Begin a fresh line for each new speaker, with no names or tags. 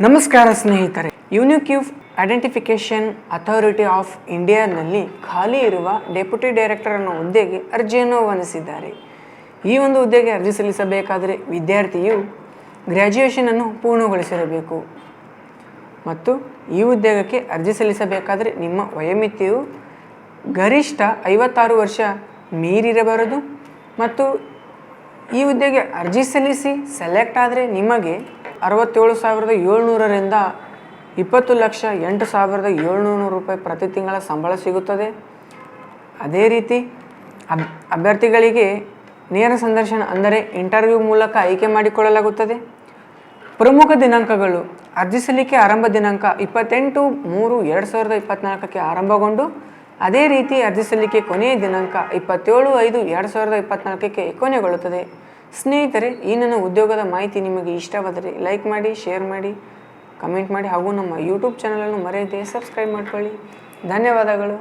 ನಮಸ್ಕಾರ ಸ್ನೇಹಿತರೆ unique identification authority of ಇಂಡಿಯಾನಲ್ಲಿ ಖಾಲಿ ಇರುವ ಡೆಪ್ಯೂಟಿ ಡೈರೆಕ್ಟರ್ ಅನ್ನೋ ಹುದ್ದೆಗೆ ಅರ್ಜಿಯನ್ನು ಆಹ್ವಾನಿಸಿದ್ದಾರೆ ಈ ಒಂದು ಹುದ್ದೆಗೆ ಅರ್ಜಿ ಸಲ್ಲಿಸಬೇಕಾದರೆ ವಿದ್ಯಾರ್ಥಿಯು ಗ್ರ್ಯಾಜುಯೇಷನನ್ನು ಪೂರ್ಣಗೊಳಿಸಿರಬೇಕು. ಮತ್ತು ಈ ಉದ್ಯೋಗಕ್ಕೆ ಅರ್ಜಿ ಸಲ್ಲಿಸಬೇಕಾದರೆ ನಿಮ್ಮ ವಯೋಮಿತಿಯು ಗರಿಷ್ಠ ಐವತ್ತಾರು ವರ್ಷ ಮೀರಿರಬಾರದು. ಮತ್ತು ಈ ಹುದ್ದೆಗೆ ಅರ್ಜಿ ಸಲ್ಲಿಸಿ ಸೆಲೆಕ್ಟ್ ಆದರೆ ನಿಮಗೆ ಅರವತ್ತೇಳು ಸಾವಿರದ ಏಳ್ನೂರರಿಂದ ಇಪ್ಪತ್ತು ಲಕ್ಷ ಎಂಟು ಸಾವಿರದ ಏಳ್ನೂರು ರೂಪಾಯಿ ಪ್ರತಿ ತಿಂಗಳ ಸಂಬಳ ಸಿಗುತ್ತದೆ. ಅದೇ ರೀತಿ ಅಬ್ ಅಭ್ಯರ್ಥಿಗಳಿಗೆ ನೇರ ಸಂದರ್ಶನ ಅಂದರೆ ಇಂಟರ್ವ್ಯೂ ಮೂಲಕ ಆಯ್ಕೆ ಮಾಡಿಕೊಳ್ಳಲಾಗುತ್ತದೆ. ಪ್ರಮುಖ ದಿನಾಂಕಗಳು ಅರ್ಜಿ ಸಲ್ಲಿಕೆ ಆರಂಭ ದಿನಾಂಕ ಇಪ್ಪತ್ತೆಂಟು ಮೂರು ಎರಡು ಸಾವಿರದ ಇಪ್ಪತ್ತ್ನಾಲ್ಕಕ್ಕೆ ಆರಂಭಗೊಂಡು ಅದೇ ರೀತಿ ಅರ್ಜಿ ಸಲ್ಲಿಕೆ ಕೊನೆಯ ದಿನಾಂಕ ಇಪ್ಪತ್ತೇಳು ಐದು ಎರಡು ಸಾವಿರದ ಇಪ್ಪತ್ತ್ನಾಲ್ಕಕ್ಕೆ ಕೊನೆಗೊಳ್ಳುತ್ತದೆ. ಸ್ನೇಹಿತರೆ, ಈ ನನ್ನ ಉದ್ಯೋಗದ ಮಾಹಿತಿ ನಿಮಗೆ ಇಷ್ಟವಾದರೆ ಲೈಕ್ ಮಾಡಿ, ಶೇರ್ ಮಾಡಿ, ಕಮೆಂಟ್ ಮಾಡಿ ಹಾಗೂ ನಮ್ಮ ಯೂಟ್ಯೂಬ್ ಚಾನಲನ್ನು ಮರೆಯದೆ ಸಬ್ಸ್ಕ್ರೈಬ್ ಮಾಡ್ಕೊಳ್ಳಿ. ಧನ್ಯವಾದಗಳು.